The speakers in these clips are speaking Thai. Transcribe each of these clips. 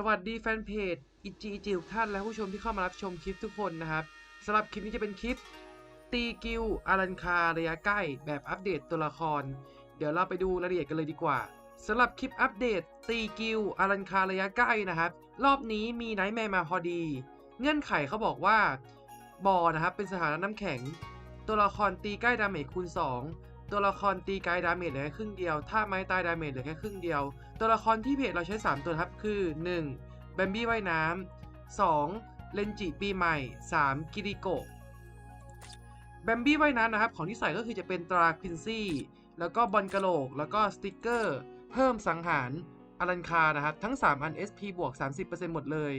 สวัสดีแฟนเพจอิจิอิจิทุกท่านและผู้ชมที่เข้ามารับชมคลิปทุกคนนะครับสำหรับคลิปนี้จะเป็นคลิป ตีกิวอารันคาระยะใกล้แบบอัปเดตตัวละคร เดี๋ยวเราไปดูรายละเอียดกันเลยดีกว่าสำหรับคลิปอัปเดต ตีกิวอารันคาระยะใกล้นะครับ รอบนี้มีไนท์แมร์มาพอดี เงื่อนไขเขาบอกว่าบอนะครับเป็นสถานะน้ำแข็ง ตัวละครตีใกล้ดาเมจคูณ 2 ตัวละครตีไกลดาเมจเหลือแค่ครึ่งเดียว ถ้าไม้ตายดาเมจเหลือแค่ครึ่งเดียว ตัวละครที่เพจเราใช้ 3 ตัวครับคือ 1. แบมบี้ว่ายน้ำ 2. เลนจิปีใหม่ 3. กิริโกะแบมบี้ว่ายน้ำนะครับ ของที่ใส่ก็คือจะเป็นตราควินซี่ แล้วก็บอลกะโหลก แล้วก็สติกเกอร์ เพิ่มสังหารอลันคานะครับ ทั้ง 3 อัน SP บวก 30%หมดเลย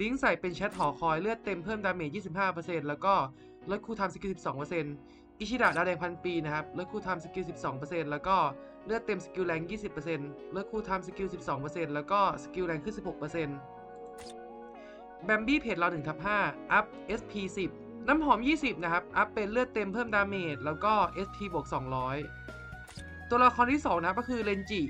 ลิงก์ใส่เป็นแชทหอคอยเลือดเต็มเพิ่มดาเมจ 25%แล้วก็ ลดคูลไทม์สกิล12%อิชิดะดาวแดงพันปีนะครับลดคูลไทม์สกิล12%แล้วก็เลือดเต็มสกิลแรง20%เลือดคูลไทม์สกิล12%แล้วก็สกิลแรงขึ้น 16%แบมบี้เพจเรา1ทับ5อัพ SP 10 น้ำหอม 20 นะครับ อัพเป็นเลือดเต็มเพิ่มดาเมจแล้วก็ SP บวก 200 ตัวละครที่ 2 นะก็คือเลนจิ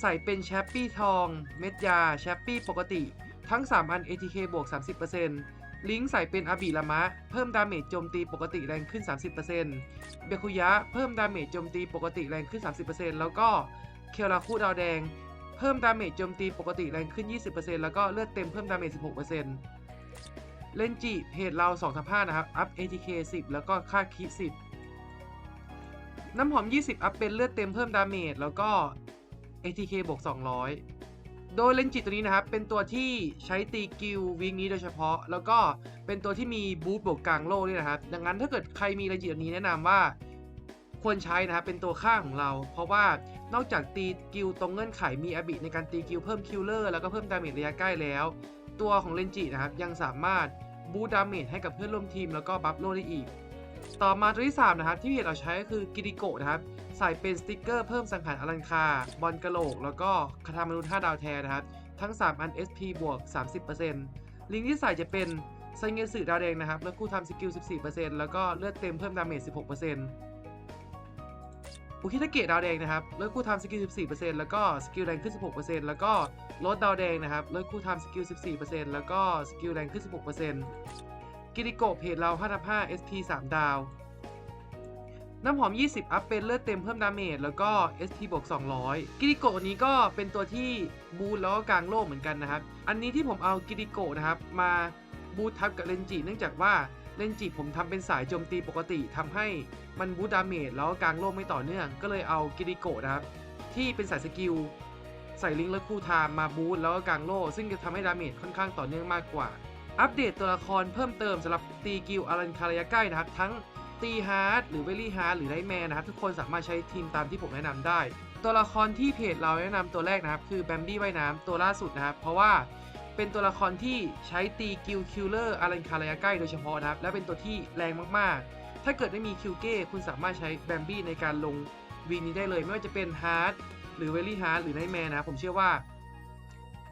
ใส่เป็นแชปปี้ทอง เม็ดยา แชปปี้ปกติ ทั้ง 3 อัน ATK บวก 30% ลิงใส่เป็นอาบิละมะ เพิ่มดาเมจโจมตีปกติแรงขึ้น 30%เบคุยะเพิ่มดาเมจโจมตีปกติแรงขึ้น 30%แล้วก็เคลาคูดาวแดง เพิ่มดาเมจโจมตีปกติแรงขึ้น 20%แล้วก็เลือดเต็มเพิ่มดาเมจ 16%เลนจิเพจเรา2ทับ5นะครับ อัพ ATK 10 แล้วก็ค่าคิ10 น้ำหอม 20 อัพเป็นเลือดเต็มเพิ่มดาเมจแล้วก็ ATK บวก200 โดยเลนจิตตัวนี้นะครับ เป็นตัวที่ใช้ตีกิลวิงนี้โดยเฉพาะ แล้วก็เป็นตัวที่มีบูทบวกกลางโล่ด้วยนะครับ ดังนั้นถ้าเกิดใครมีเลนจิตัวนี้แนะนำว่า ควรใช้นะครับ เป็นตัวข้างของเรา เพราะว่านอกจากตีกิลตรงเงื่อนไขมีอบิในการตีกิลเพิ่มคิลเลอร์แล้วก็เพิ่มดาเมจระยะใกล้แล้ว ตัวของเลนจินะครับยังสามารถบูทดาเมจให้กับเพื่อนร่วมทีมแล้วก็บัฟโล่ได้อีก ต่อมาตัวที่ 3 นะครับ ที่เพจเราใช้ก็คือกิริโกะนะครับ ใส่เป็นสติกเกอร์เพิ่มสังหารอลันคา บอลกะโหลก แล้วก็คาทามนุษย์5ดาวแทนนะครับ ทั้ง 3 อัน SP บวก 30%ลิงก์ที่ใส่จะเป็นไซเงสึดาวแดงนะครับ แล้วคู่ทำสกิล 14%แล้วก็เลือดเต็มเพิ่มดาเมจ 16%อุคิทาเกะดาวแดงนะครับ เลือดคู่ทำสกิล 14%แล้วก็สกิลแรงขึ้น 16%แล้วก็ลดดาวแดงนะครับ เลือดคู่ทำสกิล 14%แล้วก็สกิลแรงขึ้น 16% กิริโกะเพจเรา55 SP 3ดาว น้ำหอม 20 อัพเป็นเลือดเต็มเพิ่มดาเมจแล้วก็ SP บวก 200 กิริโกะนี้ก็เป็นตัวที่บูทแล้วก็กลางโลกเหมือนกันนะครับ อันนี้ที่ผมเอากิริโกะนะครับ มาบูททับกับเลนจิเนื่องจากว่าเลนจิผมทำเป็นสายโจมตีปกติทำให้มันบูทดาเมจแล้วก็กลางโลกไม่ต่อเนื่อง ก็เลยเอากิริโกะนะครับ ที่เป็นสายสกิล ใส่ลิงและคู่ไทม์มาบูทแล้วก็กลางโลกซึ่งจะทำให้ดาเมจค่อนข้างต่อเนื่องมากกว่า อัปเดตตัวละครเพิ่มเติมสำหรับตีกิลอารันคาระยะใกล้นะครับ ทั้งตีฮาร์ดหรือเวลี่ฮาร์ดหรือไนแมนนะครับ ทุกคนสามารถใช้ทีมตามที่ผมแนะนำได้ ตัวละครที่เพจเราแนะนำตัวแรกนะครับ คือแบมบี้ว่ายน้ำตัวล่าสุดนะครับ เพราะว่าเป็นตัวละครที่ใช้ตีกิลคิลเลอร์อารันคาระยะใกล้โดยเฉพาะนะครับ และเป็นตัวที่แรงมากๆ ถ้าเกิดไม่มีคิวเก้คุณสามารถใช้แบมบี้ในการลงวีนี้ได้เลยไม่ว่าจะเป็นฮาร์ดหรือเวลี่ฮาร์ดหรือไนแมนนะครับผมเชื่อว่า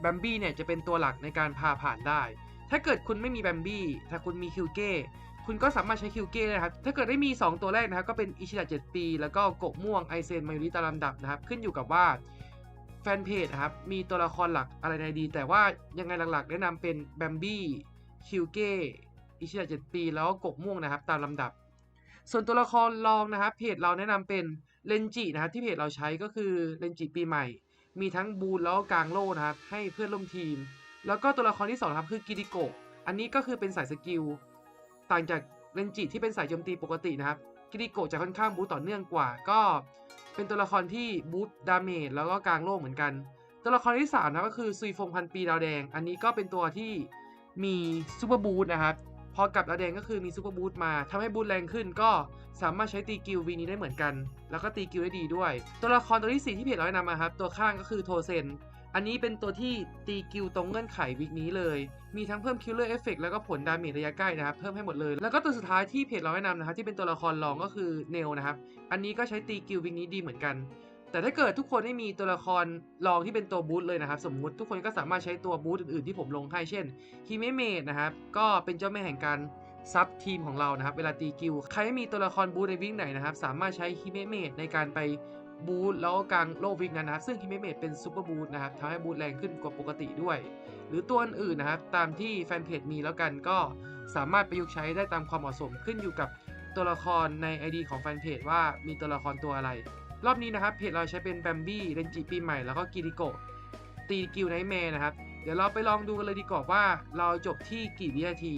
แบมบี้เนี่ยจะเป็นตัวหลักในการพาผ่านได้ ถ้าเกิดคุณไม่มีแบมบี้ถ้าคุณมีคิวเก้คุณก็สามารถใช้คิวเก้ได้นะครับ ถ้าเกิดได้มี 2 ตัวแรกนะครับ ก็เป็นอิชิดะ7ปี แล้วก็โกะม่วงไอเซนมายุริตามลำดับนะครับ ขึ้นอยู่กับว่าแฟนเพจครับ มีตัวละครหลักอะไรในดี แต่ว่ายังไงหลักๆ แนะนำเป็นแบมบี้คิวเก้อิชิดะ7ปี แล้วก็โกะม่วงนะครับ ตามลำดับ ส่วนตัวละครรองนะครับ เพจเราแนะนำเป็นเลนจินะครับ ที่เพจเราใช้ก็คือเลนจิปีใหม่ มีทั้งบูนแล้วก็กลางโล่นะครับ ให้เพื่อนร่วมทีม แล้วก็ตัวละครที่สองครับคือกิริโกะอันนี้ก็คือเป็นสายสกิลต่างจากเลนจิที่เป็นสายโจมตีปกตินะครับกิริโกะจะค่อนข้างบูตต่อเนื่องกว่า ก็เป็นตัวละครที่บูตดาเมจแล้วก็กลางโลกเหมือนกัน ตัวละครที่3นะก็คือซุยฟงพันปีดาวแดง อันนี้ก็เป็นตัวที่มีซูเปอร์บูตนะครับพอกับดาวแดงก็คือมีซูเปอร์บูตมาทำให้บูตแรงขึ้น ก็สามารถใช้ตีกิลวีนี้ได้เหมือนกัน แล้วก็ตีกิลได้ดีด้วย ตัวละครตัวที่4ที่เพจเราแนะนำมาครับตัวข้างก็คือโทเซน อันนี้เป็นตัวที่ตีกิลตรงเงื่อนไขวิกนี้เลย มีทั้งเพิ่มคิลเลอร์เอฟเฟกแล้วก็ผลดาเมจระยะใกล้นะครับ เพิ่มให้หมดเลย แล้วก็ตัวสุดท้ายที่เพจเราแนะนำนะครับที่เป็นตัวละครรองก็คือเนลนะครับ อันนี้ก็ใช้ตีกิลวิกนี้ดีเหมือนกัน แต่ถ้าเกิดทุกคนไม่มีตัวละครรองที่เป็นตัวบูทเลยนะครับ สมมุติทุกคนก็สามารถใช้ตัวบูทอื่นๆที่ผมลงให้เช่นฮิเมเมดนะครับ ก็เป็นเจ้าแม่แห่งการซับทีมของเรานะครับ เวลาตีกิลใครไม่มีตัวละครบูทในวิ่งไหนนะครับ สามารถใช้ฮิเมเมดในการไป บูทแล้วกลางโลวิกนั้นนะครับ ซึ่งฮิมเมดเป็นซูเปอร์บูทนะครับทำให้บูทแรงขึ้นกว่าปกติด้วย หรือตัวอื่นนะครับ ตามที่แฟนเพจมีแล้วกันก็สามารถประยุกต์ใช้ได้ตามความเหมาะสมขึ้นอยู่กับตัวละครใน ID ของแฟนเพจว่ามีตัวละครตัวอะไร รอบนี้นะครับเพจเราใช้เป็นแบมบี้เรนจิปีใหม่แล้วก็กิริโกตีกิลไนท์แมร์นะครับ เดี๋ยวเราไปลองดูกันเลยดีกว่าว่าเราจบที่กี่วินาที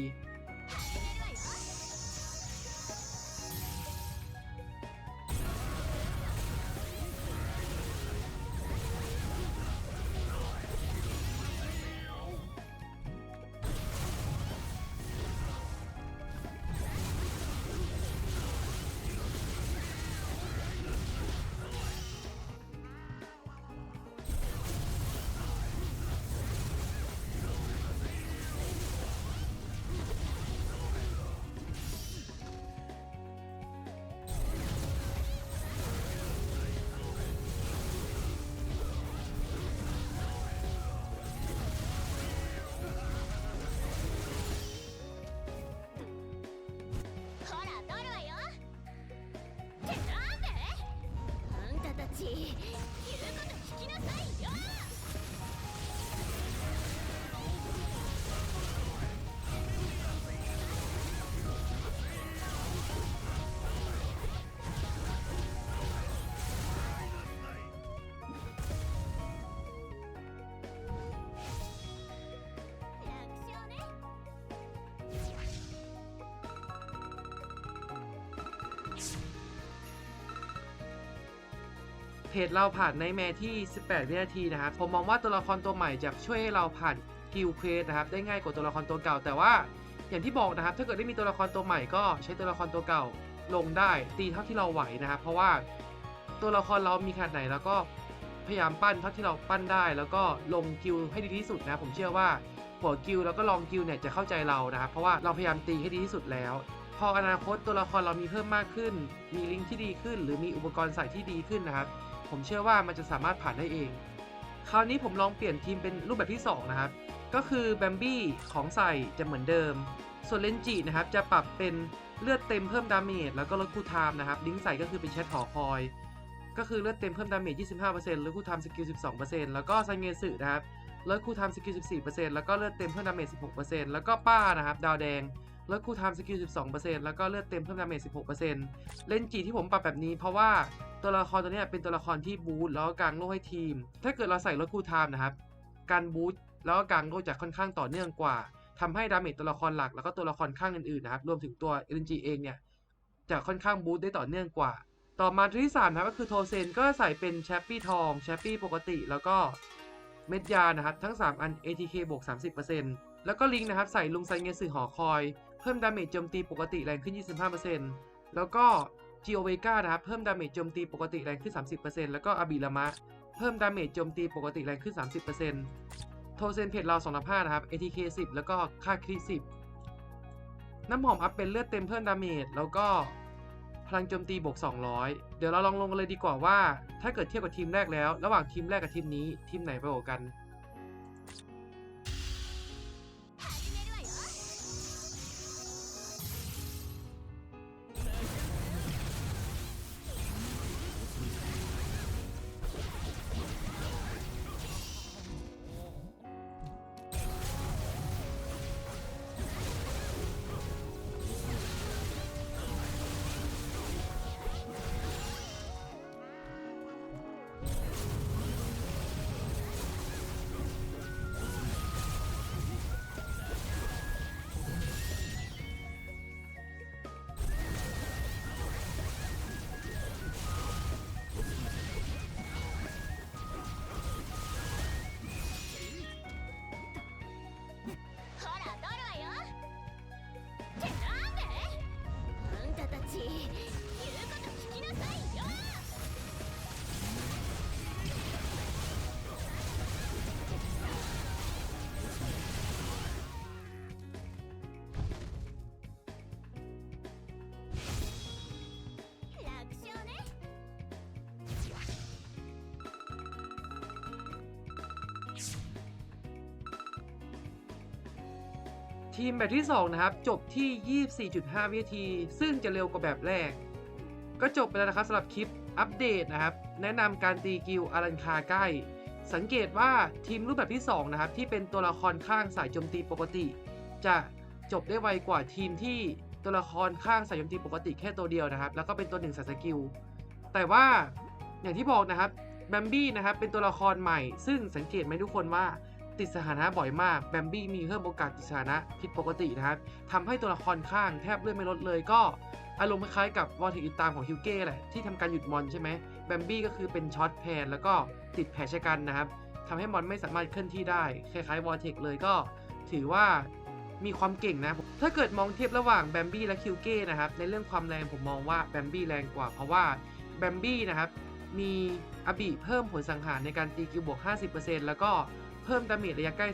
เพจเราผ่านในแมที่ 18 วินาทีนะครับ ผมมองว่าตัวละครตัวใหม่จะช่วยให้เราผ่านกิลเควสนะครับได้ง่ายกว่าตัวละครตัวเก่า แต่ว่าอย่างที่บอกนะครับ ถ้าเกิดได้มีตัวละครตัวใหม่ก็ใช้ตัวละครตัวเก่าลงได้ตีเท่าที่เราไหวนะครับ เพราะว่าตัวละครเรามีขนาดไหนแล้วก็พยายามปั้นเท่าที่เราปั้นได้ แล้วก็ลงกิลให้ดีที่สุดนะผมเชื่อว่าหัวกิลแล้วก็ลองกิลเนี่ยจะเข้าใจเรานะครับเพราะว่าเราพยายามตีให้ดีที่สุดแล้ว พออนาคตตัวละครเรามีเพิ่มมากขึ้น มีลิงก์ที่ดีขึ้น หรือมีอุปกรณ์ใส่ที่ดีขึ้นนะครับ ผมเชื่อว่ามันจะสามารถผ่านได้เอง คราวนี้ผมลองเปลี่ยนทีมเป็นรูปแบบที่ 2 นะครับ ก็คือแบมบี้ของใส่จะเหมือนเดิม ส่วนเลนจินะครับจะปรับเป็นเลือดเต็มเพิ่มดาเมจแล้วก็ลดคูลไทม์นะครับลิงใส่ก็คือเป็นแชทหอคอย ก็คือเลือดเต็มเพิ่มดาเมจ 25%ลดคูลไทม์สกิล 12%แล้วก็ไซเงสึนะครับลดคูลไทม์สกิล 14%แล้วก็เลือดเต็มเพิ่มดาเมจ 16%แล้วก็ป้านะครับดาวแดง ลดคูลไทม์สกิล 12%แล้วก็เลือดเต็มเพิ่มดาเมจ 16%เลนจิที่ผมปรับแบบนี้เพราะว่าตัวละครตัวนี้เป็นตัวละครที่บูทแล้วก็กางโล่ให้ทีม ถ้าเกิดเราใส่ลดคูลไทม์นะครับ การบูทแล้วก็กางโล่จะค่อนข้างต่อเนื่องกว่าทำให้ดาเมจตัวละครหลัก แล้วก็ตัวละครข้างอื่นๆนะครับ รวมถึงตัว LNG เองเนี่ยจะค่อนข้างบูทได้ต่อเนื่องกว่า ต่อมาที่3นะครับก็คือโทเซนก็ใส่เป็นแชปปี้ทองแชปปี้ปกติแล้วก็เม็ดยานะครับทั้ง 3 อัน ATK บวก30%แล้วก็ลิงนะครับใส่ลุงไซเงสือหอคอย เพิ่มดาเมจโจมตีปกติแรงขึ้น 25%แล้วก็จิโอเวกานะครับเพิ่มดาเมจโจมตีปกติแรงขึ้น 30%แล้วก็อาบิลามะเพิ่มดาเมจโจมตีปกติแรงขึ้น 30%โทเซนเพจเรา2นับ5นะครับ ATK 10 แล้วก็ค่าคริ10น้ำหอมอัพเป็นเลือดเต็มเพิ่มดาเมจแล้วก็พลังโจมตีบวก 200 เดี๋ยวเราลองลงกันเลยดีกว่าว่า ถ้าเกิดเทียบกับทีมแรกแล้ว ระหว่างทีมแรกกับทีมนี้ทีมไหนไปกว่ากัน ทีมแบบที่ 2 นะครับ จบที่ 24.5 วินาที ซึ่งจะเร็วกว่าแบบแรก ก็จบไปแล้วนะครับสำหรับคลิปอัปเดตนะครับ แนะนำการตีกิลอารันคาใกล้ สังเกตว่าทีมรูปแบบที่ 2 นะครับ ที่เป็นตัวละครข้างสายโจมตีปกติ จะจบได้ไวกว่าทีมที่ตัวละครข้างสายโจมตีปกติแค่ตัวเดียวนะครับ แล้วก็เป็นตัวหนึ่งสายสกิล แต่ว่าอย่างที่บอกนะครับแบมบี้นะครับเป็นตัวละครใหม่ ซึ่งสังเกตไหมทุกคนว่า ติดสถานะบ่อยมากแบมบี้มีเพิ่มโอกาสติดสถานะผิดปกตินะครับทำให้ตัวละครข้างแทบเลื่อนไม่ลดเลยก็อารมณ์คล้ายกับวอลเทคอิตามของฮิวเก้แหละที่ทำการหยุดมอนใช่ไหมแบมบี้ก็คือเป็นช็อตแพนแล้วก็ติดแผลชะกันนะครับทำให้มอนไม่สามารถเคลื่อนที่ได้ คล้ายๆวอลเทคเลยก็ถือว่ามีความเก่งนะ ถ้าเกิดมองเทียบระหว่างแบมบี้และคิวเก้นะครับในเรื่องความแรงผมมองว่าแบมบี้แรงกว่า เพราะว่าแบมบี้นะครับมีอบิเพิ่มผลสังหารในการตีกิลบวก 50%แล้วก็ พิ่มดาเมจระยะใกล้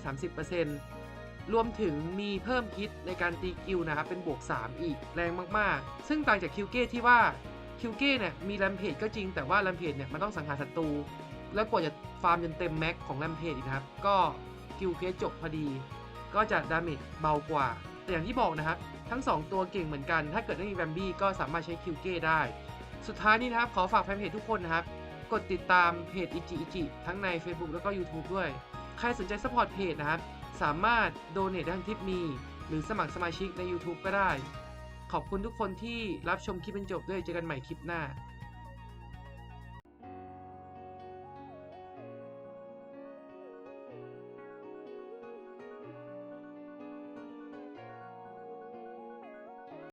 30%รวมถึงมีเพิ่มฮิตในการตีกิลนะครับเป็นบวก 3 อีกแรงมากๆ ซึ่งต่างจากคิวเก้ที่ว่าคิวเก้เนี่ยมีแรมเพจก็จริงแต่ว่าแรมเพจเนี่ยมันต้องสังหารศัตรูแล้วกว่าจะฟาร์มจนเต็มแม็กของแรมเพจอีกนะครับก็กิลเคสจบพอดี ก็จะดาเมจเบากว่า แต่อย่างที่บอกนะครับ ทั้ง 2 ตัวเก่งเหมือนกัน ถ้าเกิดไม่มีแบมบี้ก็สามารถใช้คิวเก้ได้ สุดท้ายนี้นะครับ ขอฝากแฟนเพจทุกคนนะครับ กดติดตามเพจอิจิอิจิทั้งใน Facebook แล้วก็ YouTube ด้วย ใครสนใจสปอร์ตเพจนะครับ สามารถโดเน a ได้ทางทิปมี หรือสมัครสมาชิกใน YouTube ก็ได้ ขอบคุณทุกคนที่รับชมคลิปเป็นจบด้วยเจอกันใหม่คลิปหน้า